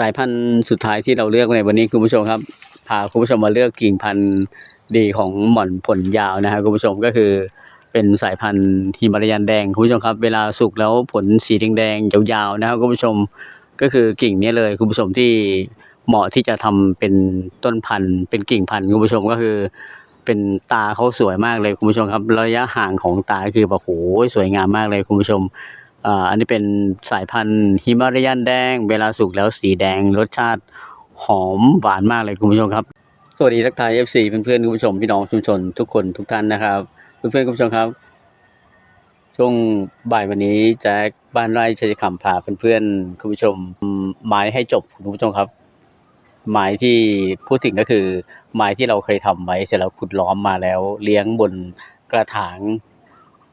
สายพันธุ์สุดท้ายที่เราเลือกในวันนี้คุณผู้ชมครับพาคุณผู้ชมมาเลือกกิ่งพันธุ์ดีของหม่อนผลยาวนะครับคุณผู้ชมก็คือเป็นสายพันธุ์ฮิมาลายันแดงคุณผู้ชมครับ เวลาสุกแล้วผลสีแดงๆยาวๆนะครับคุณผู้ชมก็คือกิ่งนี้เลยคุณผู้ชมที่เหมาะที่จะทำเป็นต้นพันธุ์ เป็นกิ่งพันธุ์คุณผู้ชมก็คือ เป็นตาเขาสวยมากเลยคุณผู้ชมครับ ระยะห่างของตาคือแบบโหสวยงามมากเลยคุณผู้ชม อ่าอันนี้เป็นสายพันธุ์ฮิมาลายันแดง เวลาสุกแล้วสีแดงรสชาติหอมหวานมากเลยคุณผู้ชมครับ สวัสดีทักทาย FC เพื่อนๆคุณผู้ชมพี่น้องชุมชนทุกคนทุกท่านนะครับ เพื่อนๆคุณผู้ชมครับ ช่วงบ่ายวันนี้แจ็คบ้านไร่ชัยคำพาเพื่อนๆคุณผู้ชมไม้ให้จบคุณผู้ชมครับไม้ที่พูดถึงก็คือไม้ที่เราเคยทำไว้เสร็จแล้วขุดล้อมมาแล้ว เลี้ยงบนกระถาง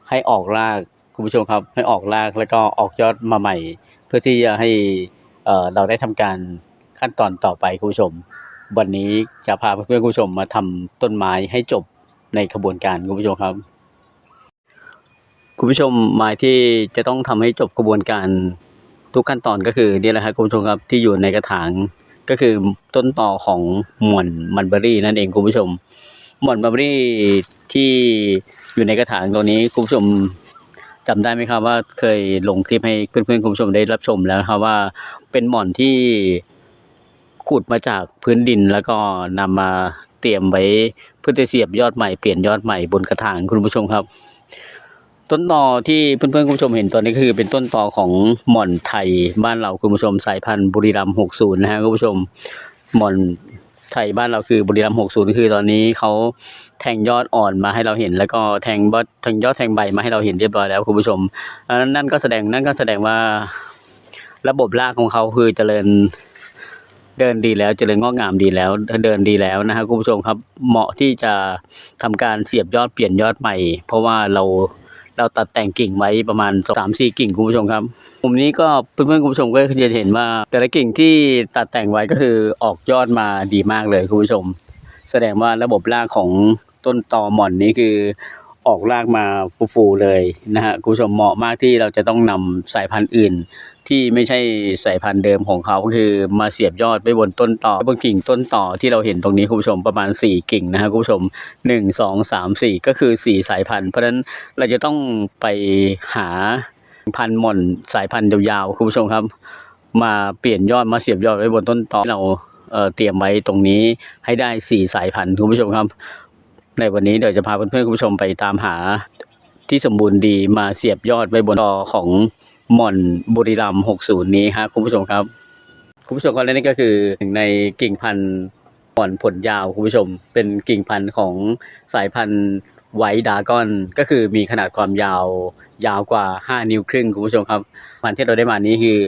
ให้ออกราก คุณผู้ชมครับให้ออกรากแล้วก็ออกยอดมาใหม่ เพื่อที่จะให้เราได้ทำการขั้นตอนต่อไปคุณผู้ชม วันนี้จะพาเพื่อนๆคุณผู้ชมมาทำต้นไม้ให้จบในขบวนการคุณผู้ชมครับ คุณผู้ชมไม้ที่จะต้องทำให้จบกระบวนการทุกขั้นตอนก็คือนี่แหละครับคุณผู้ชมครับที่อยู่ในกระถางก็คือต้นต่อของหม่อนมันเบอรี่นั่นเองคุณผู้ชมหม่อนมันเบอรี่ที่อยู่ในกระถางตัวนี้คุณผู้ชม จำได้ไหมครับว่าเคยลงคลิปให้เพื่อนๆคุณผู้ชมได้รับชมแล้วครับว่าเป็นหม่อนที่ขุดมาจากพื้นดินแล้วก็นำมาเตรียมไว้เพื่อจะเสียบยอดใหม่เปลี่ยนยอดใหม่บนกระถางคุณผู้ชมครับ ต้นตอที่เพื่อนๆคุณผู้ชมเห็นตอนนี้คือเป็นต้นตอของหม่อนไทยบ้านเราคุณผู้ชมสายพันธุ์บุรีรัมย์60นะฮะคุณผู้ชมหม่อน ไทยบ้านเราคือบุรีรัมย์60คือตอนนี้เขาแทงยอดอ่อนมาให้เราเห็น แล้วก็แทงบอแทงยอดแทงใบมาให้เราเห็นเรียบร้อยแล้วคุณผู้ชมอันนั้นนั่นก็แสดงนั่นก็แสดงว่าระบบรากของเขาคือเจริญเดินดีแล้วเจริญงอกงามดีแล้วเดินดีแล้วนะครับคุณผู้ชมครับเหมาะที่จะทำการเสียบยอดเปลี่ยนยอดใหม่ เพราะว่าเรา เราตัดแต่งกิ่งไว้ประมาณสามสี่กิ่งคุณผู้ชมครับมุมนี้ก็เพื่อนๆคุณผู้ชมก็จะเห็นว่า แต่ละกิ่งที่ตัดแต่งไว้ก็คือออกยอดมาดีมากเลยคุณผู้ชม แสดงว่าระบบรากของต้นตอหม่อนนี้คือออกรากมาฟูๆเลยนะฮะคุณผู้ชมเหมาะมากที่เราจะต้องนำสายพันธุ์อื่น ที่ไม่ใช่สายพันธุ์เดิมของเขาก็คือมาเสียบยอดไว้บนต้นต่อบนกิ่งต้นต่อที่เราเห็นตรงนี้คุณผู้ชมประมาณสี่กิ่งนะฮะคุณผู้ชมหนึ่งสองสามสี่ก็คือสี่สายพันธุ์ เพราะฉะนั้นเราจะต้องไปหาพันธุ์หม่อนสายพันธุ์ยาวๆคุณผู้ชมครับ มาเปลี่ยนยอดมาเสียบยอดไว้บนต้นต่อที่เราเตรียมไว้ตรงนี้ให้ได้สี่สายพันธุ์คุณผู้ชมครับ ในวันนี้เดี๋ยวจะพาเพื่อนๆคุณผู้ชมไปตามหาที่สมบูรณ์ดีมาเสียบยอดไว้บนต่อของ หม่อนบุรีรัมย์60นี้ฮะคุณผู้ชมครับ คุณผู้ชมครับและนี่ก็คือหนึ่งในกิ่งพันธุ์หม่อนผลยาวคุณผู้ชม เป็นกิ่งพันธุ์ของสายพันธุ์ไวดากอน ก็คือมีขนาดความยาวยาวกว่า 5 นิ้วครึ่งคุณผู้ชมครับ พันธุ์ที่เราได้มานี้คือ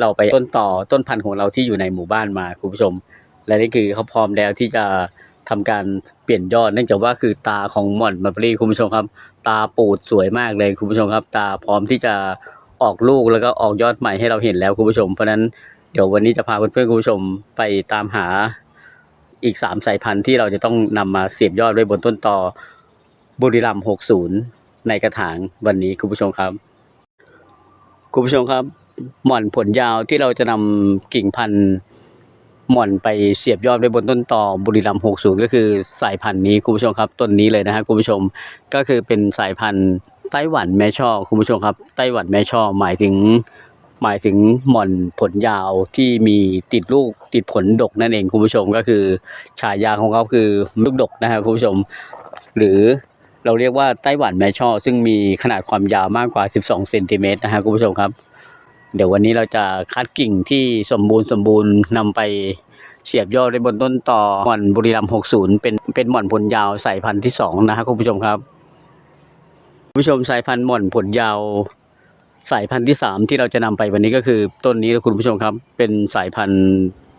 เราไปต้นต่อต้นพันธุ์ของเราที่อยู่ในหมู่บ้านมาคุณผู้ชม และนี่คือเขาพร้อมแล้วที่จะทำการเปลี่ยนยอดเนื่องจากว่าคือตาของหม่อนมัลเบอรี่คุณผู้ชมครับ ตาปูดสวยมากเลยคุณผู้ชมครับ ตาพร้อมที่จะ ออกลูกแล้วก็ออกยอดใหม่ให้เราเห็นแล้วคุณผู้ชม เพราะฉะนั้นเดี๋ยววันนี้จะพาเพื่อนๆคุณผู้ชมไปตามหาอีกสามสายพันธุ์ที่เราจะต้องนำมาเสียบยอดไว้บนต้นตอบุรีรัมย์60ในกระถางวันนี้คุณผู้ชมครับ คุณผู้ชมครับ หม่อนผลยาวที่เราจะนำกิ่งพันธุ์หม่อนไปเสียบยอดไว้บนต้นตอบุรีรัมย์60ก็คือสายพันธุ์นี้คุณผู้ชมครับต้นนี้เลยนะฮะคุณผู้ชมก็คือเป็นสายพันธุ์ ไต้หวันแม่ช่อคุณผู้ชมครับ ไต้หวันแม่ช่อหมายถึง หมายถึงหม่อนผลยาวที่มีติดลูกติดผลดกนั่นเองคุณผู้ชมก็คือฉายาของเขาคือลูกดกนะฮะคุณผู้ชม หรือเราเรียกว่าไต้หวันแม่ช่อ ซึ่งมีขนาดความยาวมากกว่า 12 เซนติเมตรนะฮะคุณผู้ชมครับ เดี๋ยววันนี้เราจะคัดกิ่งที่สมบูรณ์สมบูรณ์นำไปเสียบยอดไว้บนต้นต่อหม่อนบุรีรัมย์60 เป็นเป็นหม่อนผลยาวสายพันธุ์ที่สองนะฮะคุณผู้ชมครับ ผู้ชมสายพันธุ์หม่อนผลยาว สายพันธุ์ที่สามที่เราจะนำไปวันนี้ก็คือต้นนี้นะคุณผู้ชมครับ เป็นสายพันธุ์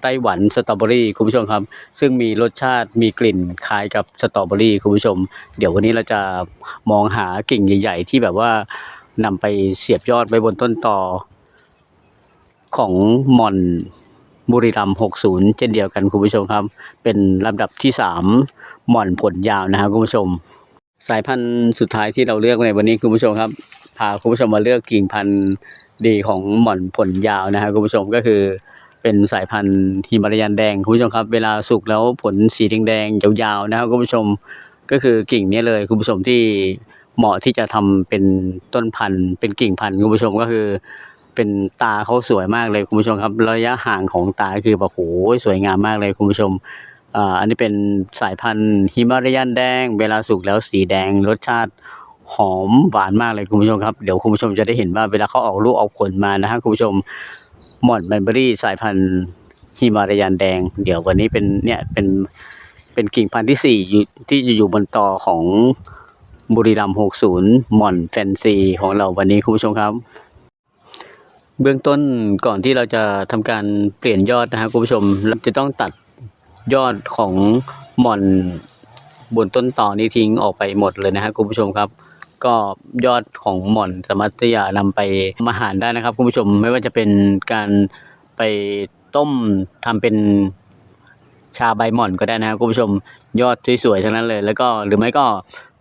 ไต้หวันสตรอเบอรี่คุณผู้ชมครับ ซึ่งมีรสชาติมีกลิ่นคล้ายกับสตรอเบอรี่คุณผู้ชม เดี๋ยววันนี้เราจะมองหากิ่งใหญ่ ๆ ที่แบบว่านำไปเสียบยอดไว้บนต้นต่อ ของหม่อนบุรีรัมย์60 เช่นเดียวกันคุณผู้ชมครับ เป็นลำดับที่สามหม่อนผลยาวนะครับคุณผู้ชม สายพันธุ์สุดท้ายที่เราเลือกในวันนี้คุณผู้ชมครับพาคุณผู้ชมมาเลือกกิ่งพันธุ์ดีของหม่อนผลยาวนะครับคุณผู้ชมก็คือเป็นสายพันธุ์ฮิมาลายันแดงคุณผู้ชมครับ เวลาสุกแล้วผลสีแดงๆยาวๆนะครับคุณผู้ชมก็คือกิ่งนี้เลยคุณผู้ชมที่เหมาะที่จะทำเป็นต้นพันธุ์ เป็นกิ่งพันธุ์คุณผู้ชมก็คือ เป็นตาเขาสวยมากเลยคุณผู้ชมครับ ระยะห่างของตาคือแบบโหสวยงามมากเลยคุณผู้ชม อ่าอันนี้เป็นสายพันธุ์ฮิมาลายันแดง เวลาสุกแล้วสีแดงรสชาติหอมหวานมากเลยคุณผู้ชมครับ เดี๋ยวคุณผู้ชมจะได้เห็นว่าเวลาเขาออกลูกออกผลมานะฮะคุณผู้ชมหม่อนแมนเบอรี่สายพันธุ์ฮิมาลายันแดง เดี๋ยววันนี้เป็นเนี่ยเป็นเป็นกิ่งพันธุ์ที่สี่อยู่ที่จะอยู่บนตอของบุรีรัมย์60 หม่อนแฟนซีของเราวันนี้คุณผู้ชมครับ เบื้องต้นก่อนที่เราจะทำการเปลี่ยนยอดนะฮะคุณผู้ชมเราจะต้องตัด ยอดของหม่อนบนต้นต่อนี้ทิ้งออกไปหมดเลยนะฮะคุณผู้ชมครับ ก็ยอดของหม่อนสามารถที่จะนำไปทำอาหารได้นะครับคุณผู้ชมไม่ว่าจะเป็นการไปต้มทำเป็นชาใบหม่อนก็ได้นะครับคุณผู้ชมยอดสวยๆทั้งนั้นเลย แล้วก็หรือไม่ก็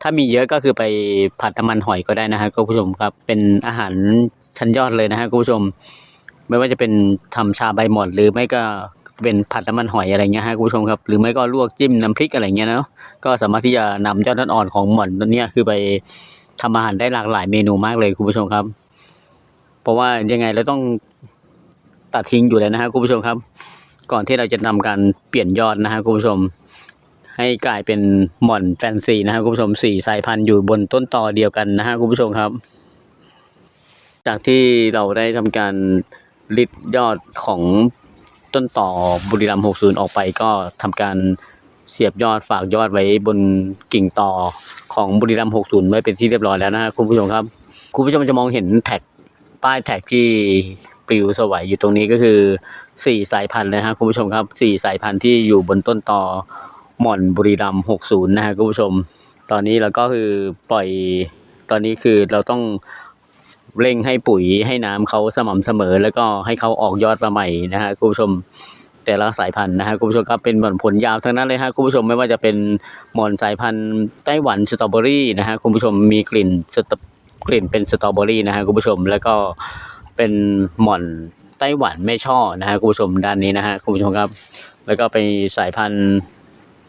ถ้ามีเยอะก็คือไปผัดน้ำมันหอยก็ได้นะฮะคุณผู้ชมครับ เป็นอาหารชั้นยอดเลยนะฮะคุณผู้ชม ไม่ว่าจะเป็นทำชาใบหม่อนหรือไม่ก็เป็นผัดน้ำมันหอยอะไรเงี้ยฮะคุณผู้ชมครับหรือไม่ก็ลวกจิ้มน้ำพริกอะไรเงี้ยเนาะก็สามารถที่จะนำยอดอ่อนของหม่อนตัวเนี้ยคือไปทำอาหารได้หลากหลายเมนูมากเลยคุณผู้ชมครับ เพราะว่ายังไงเราต้องตัดทิ้งอยู่แล้วนะฮะคุณผู้ชมครับ ก่อนที่เราจะทำการเปลี่ยนยอดนะฮะคุณผู้ชม ให้กลายเป็นหม่อนแฟนซีนะฮะคุณผู้ชมสี่สายพันธุ์อยู่บนต้นตอเดียวกันนะฮะคุณผู้ชมครับ จากที่เราได้ทำการ ริดยอดของต้นต่อบุรีรัมย์60 ออกไปก็ทำการเสียบยอดฝากยอดไว้บนกิ่งต่อของบุรีรัมย์60 ไว้เป็นที่เรียบร้อยแล้วนะฮะคุณผู้ชมครับ คุณผู้ชมจะมองเห็นแท็กป้ายแท็กที่ปลิวสวัยอยู่ตรงนี้ก็คือสี่สายพันธุ์นะฮะคุณผู้ชมครับสี่สายพันธุ์ที่อยู่บนต้นต่อหม่อนบุรีรัมย์60 นะฮะคุณผู้ชม ตอนนี้เราก็คือปล่อยตอนนี้คือเราต้อง เร่งให้ปุ๋ยให้น้ำเขาสม่ำเสมอ แล้วก็ให้เขาออกยอดมาใหม่นะฮะคุณผู้ชมแต่ละสายพันธุ์นะฮะคุณผู้ชมครับเป็นหม่อนผลยาวทั้งนั้นเลยฮะคุณผู้ชมไม่ว่าจะเป็นหม่อนสายพันธุ์ไต้หวันสตรอเบอรี่นะฮะคุณผู้ชมมีกลิ่นสตรกลิ่นเป็นสตรอเบอรี่นะฮะคุณผู้ชมแล้วก็เป็นหม่อนไต้หวันแม่ช่อนะฮะคุณผู้ชมด้านนี้นะฮะคุณผู้ชมครับ แล้วก็เป็นสายพันธุ์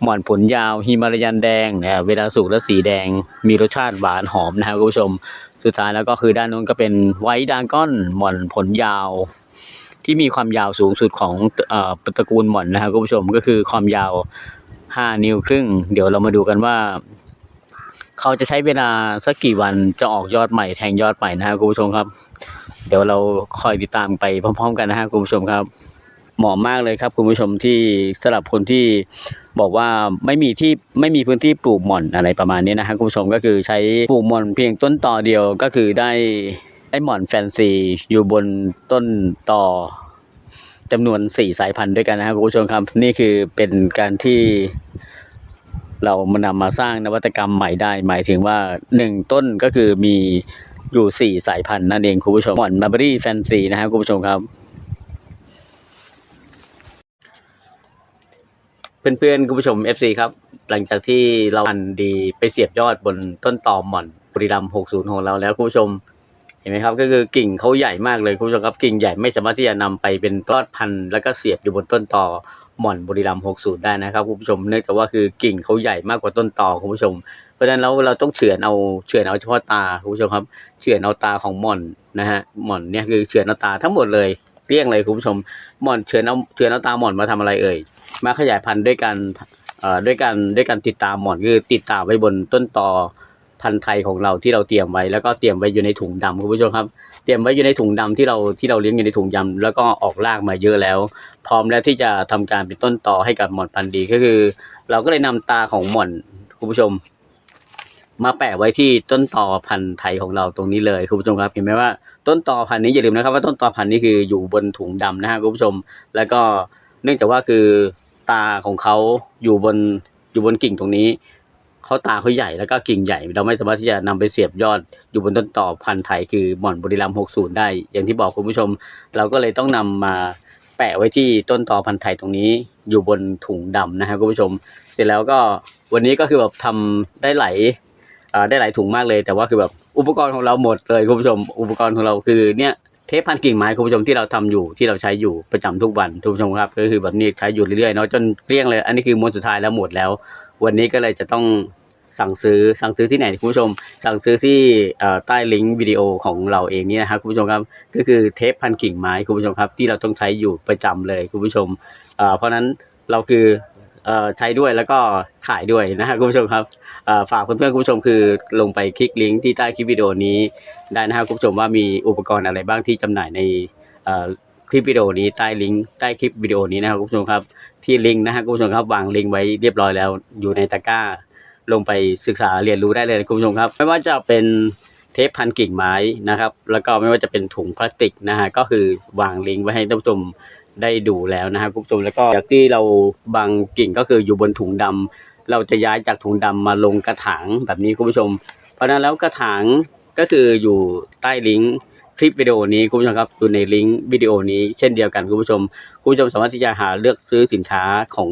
หม่อนผลยาวฮิมาลายันแดงนะเวลาสุกแล้วสีแดงมีรสชาติหวานหอมนะฮะคุณผู้ชม สุดท้ายแล้วก็คือด้านนู้นก็เป็นไวท์ดากอนหม่อนผลยาว ที่มีความยาวสูงสุดของเอ่อตระกูลหม่อนนะครับคุณผู้ชมก็คือความยาว 5 นิ้วครึ่ง เดี๋ยวเรามาดูกันว่า เขาจะใช้เวลาสักกี่วันจะออกยอดใหม่แทงยอดใหม่นะครับคุณผู้ชมครับ เดี๋ยวเราคอยติดตามไปพร้อม ๆ กันนะครับคุณผู้ชมครับ เหมาะมากเลยครับคุณผู้ชมที่สำหรับคนที่บอกว่าไม่มีที่ไม่มีพื้นที่ปลูกหม่อนอะไรประมาณนี้นะครับคุณผู้ชมก็คือใช้ปลูกหม่อนเพียงต้นต่อเดียวก็คือได้ได้หม่อนแฟนซีอยู่บนต้นต่อจำนวนสี่สายพันธุ์ด้วยกันนะครับคุณผู้ชมครับนี่คือเป็นการที่เรามานำมาสร้างนวัตกรรมใหม่ได้ หมายถึงว่าหนึ่งต้นก็คือมีอยู่สี่สายพันธุ์นั่นเองคุณผู้ชมหม่อนมาร์บรี่แฟนซีนะครับคุณผู้ชมครับ เพื่อนๆคุณผู้ชม FC ครับ หลังจากที่เราอันดีไปเสียบยอดบนต้นตอหม่อนบุรีรัมย์60ของเราแล้วคุณผู้ชม เห็นไหมครับ ก็คือกิ่งเขาใหญ่มากเลยคุณผู้ชมครับกิ่งใหญ่ไม่สามารถที่จะนำไปเป็นยอดพันธุ์แล้วก็เสียบอยู่บนต้นตอหม่อนบุรีรัมย์60 ได้นะครับคุณผู้ชมเนื่องจากว่าคือกิ่งเขาใหญ่มากกว่าต้นตอคุณผู้ชม เพราะฉะนั้นเราเราต้องเฉือนเอาเฉือนเอาเฉพาะตาคุณผู้ชมครับเฉือนเอาตาของหม่อนนะฮะหม่อนเนี่ยคือเฉือนเอาตาทั้งหมดเลย เลี้ยงเลยคุณผู้ชมหม่อนเฉือนเอาเฉือนเอาตาหม่อนมาทำอะไรเอ่ยมาขยายพันธุ์ด้วยการด้วยการด้วยการติดตามหมอนคือติดตามไว้บนต้นตอพันธุ์ไทยของเราที่เราเตรียมไว้ แล้วก็เตรียมไว้อยู่ในถุงดำคุณผู้ชมครับ เตรียมไว้อยู่ในถุงดำที่เราที่เราเลี้ยงอยู่ในถุงดำแล้วก็ออกรากมาเยอะแล้ว พร้อมแล้วที่จะทำการเป็นต้นตอให้กับหมอนพันธุ์ดีก็คือ เราก็เลยนำตาของหมอนคุณผู้ชม มาแปะไว้ที่ต้นตอพันธุ์ไทยของเราตรงนี้เลยคุณผู้ชมครับเห็นไหมว่าต้นตอพันธุ์นี้อย่าลืมนะครับว่าต้นตอพันธุ์นี้คืออยู่บนถุงดำนะฮะคุณผู้ชม แล้วก็เนื่องจากว่าคือตาของเขาอยู่บนอยู่บนกิ่งตรงนี้เขาตาเขาใหญ่แล้วก็กิ่งใหญ่ เราไม่สามารถที่จะนำไปเสียบยอดอยู่บนต้นตอพันธุ์ไทยคือหม่อนบุรีรัมย์ได้ อย่างที่บอกคุณผู้ชม เราก็เลยต้องนำมาแปะไว้ที่ต้นตอพันธุ์ไทยตรงนี้ อยู่บนถุงดำนะครับคุณผู้ชม เสร็จแล้วก็วันนี้ก็คือแบบทำได้ไหล ได้หลายถุงมากเลย แต่ว่าคือแบบอุปกรณ์ของเราหมดเลยคุณผู้ชม อุปกรณ์ของเราคือเนี่ยเทปพันกิ่งไม้คุณผู้ชมที่เราทำอยู่ที่เราใช้อยู่ประจำทุกวันทุกผู้ชมครับ ก็คือแบบนี้ใช้อยู่เรื่อยๆเนาะจนเกลี้ยงเลย อันนี้คือม้วนสุดท้ายแล้วหมดแล้ว วันนี้ก็เลยจะต้องสั่งซื้อสั่งซื้อที่ไหนคุณผู้ชม สั่งซื้อที่ใต้ลิงก์วิดีโอของเราเองนี่นะครับคุณผู้ชมครับก็คือเทปพันกิ่งไม้คุณผู้ชมครับ ที่เราต้องใช้อยู่ประจำเลยคุณผู้ชมเพราะนั้นเราคือใช้ด้วยแล้วก็ขายด้วยนะฮะคุณผู้ชมครับ ฝากเพื่อนๆคุณผู้ชมคือลงไปคลิกลิงก์ที่ใต้คลิปวิดีโอนี้ได้นะครับคุณผู้ชมว่ามีอุปกรณ์อะไรบ้างที่จำหน่ายในคลิปวิดีโอนี้ใต้ลิงก์ใต้คลิปวิดีโอนี้นะครับคุณผู้ชมครับที่ลิงก์นะฮะคุณผู้ชมครับวางลิงก์ไว้เรียบร้อยแล้วอยู่ในตะกร้า ลงไปศึกษาเรียนรู้ได้เลยคุณผู้ชมครับ ไม่ว่าจะเป็นเทปพันกิ่งไม้นะครับ แล้วก็ไม่ว่าจะเป็นถุงพลาสติกนะฮะก็คือวางลิงก์ไว้ให้ท่านผู้ชมได้ดูแล้วนะครับคุณผู้ชมแล้วก็จากที่เราบางกิ่งก็คืออยู่บนถุงดำ เราจะย้ายจากถุงดำมาลงกระถางแบบนี้คุณผู้ชม เพราะฉะนั้นแล้วกระถางก็คืออยู่ใต้ลิงก์คลิปวิดีโอนี้คุณผู้ชมครับอยู่ในลิงก์วิดีโอนี้เช่นเดียวกันคุณผู้ชมคุณผู้ชมสามารถที่จะหาเลือกซื้อสินค้าของ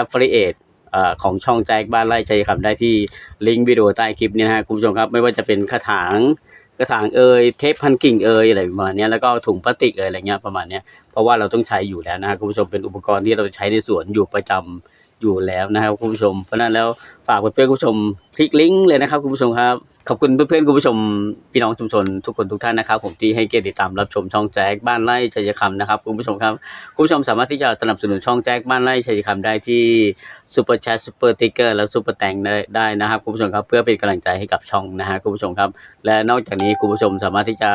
Affiliate เอ่อของช่องแจ็คบ้านไร่ใจคำได้ที่ลิงก์วิดีโอใต้คลิปนี้นะฮะคุณผู้ชมครับไม่ว่าจะเป็นกระถางกระถางเอ่ยเทปพันกิ่งเอ่ยอะไรประมาณนี้แล้วก็ถุงพลาสติกเอ่ยอะไรเงี้ยประมาณนี้เพราะว่าเราต้องใช้อยู่แล้วนะฮะคุณผู้ชมเป็นอุปกรณ์ที่เราใช้ในสวนอยู่ประจำ อยู่แล้วนะครับคุณผู้ชม เพราะนั้นแล้วฝากเพื่อนๆคุณผู้ชมคลิกลิงก์เลยนะครับคุณผู้ชมครับขอบคุณเพื่อนๆคุณผู้ชมพี่น้องชุมชนทุกคนทุกท่านนะครับ ผมที่ให้เกียรติติดตามรับชมช่องแจ็คบ้านไร่ชัยคำนะครับคุณผู้ชมครับคุณผู้ชมสามารถที่จะสนับสนุนช่องแจ็คบ้านไร่ชัยคำได้ที่ซูเปอร์แชทซูเปอร์ติ๊กเกอร์และซูเปอร์แตงได้ได้นะครับคุณผู้ชมครับเพื่อเป็นกำลังใจให้กับช่องนะฮะคุณผู้ชมครับ และนอกจากนี้คุณผู้ชมสามารถที่จะ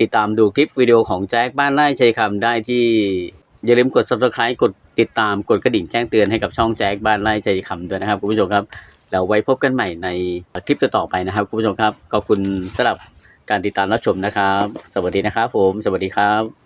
ติดตามดูคลิปวิดีโอของแจ็คบ้านไร่ชัยคำได้ที่ อย่าลืมกด subscribe กดติดตามกดกระดิ่งแจ้งเตือนให้กับช่องแจ็คบ้านไร่ชัยคำด้วยนะครับคุณผู้ชมครับแล้วไว้พบกันใหม่ในคลิปต่อๆไปนะครับคุณผู้ชมครับขอบคุณสำหรับการติดตามรับชมนะครับ สวัสดีนะครับผม สวัสดีครับ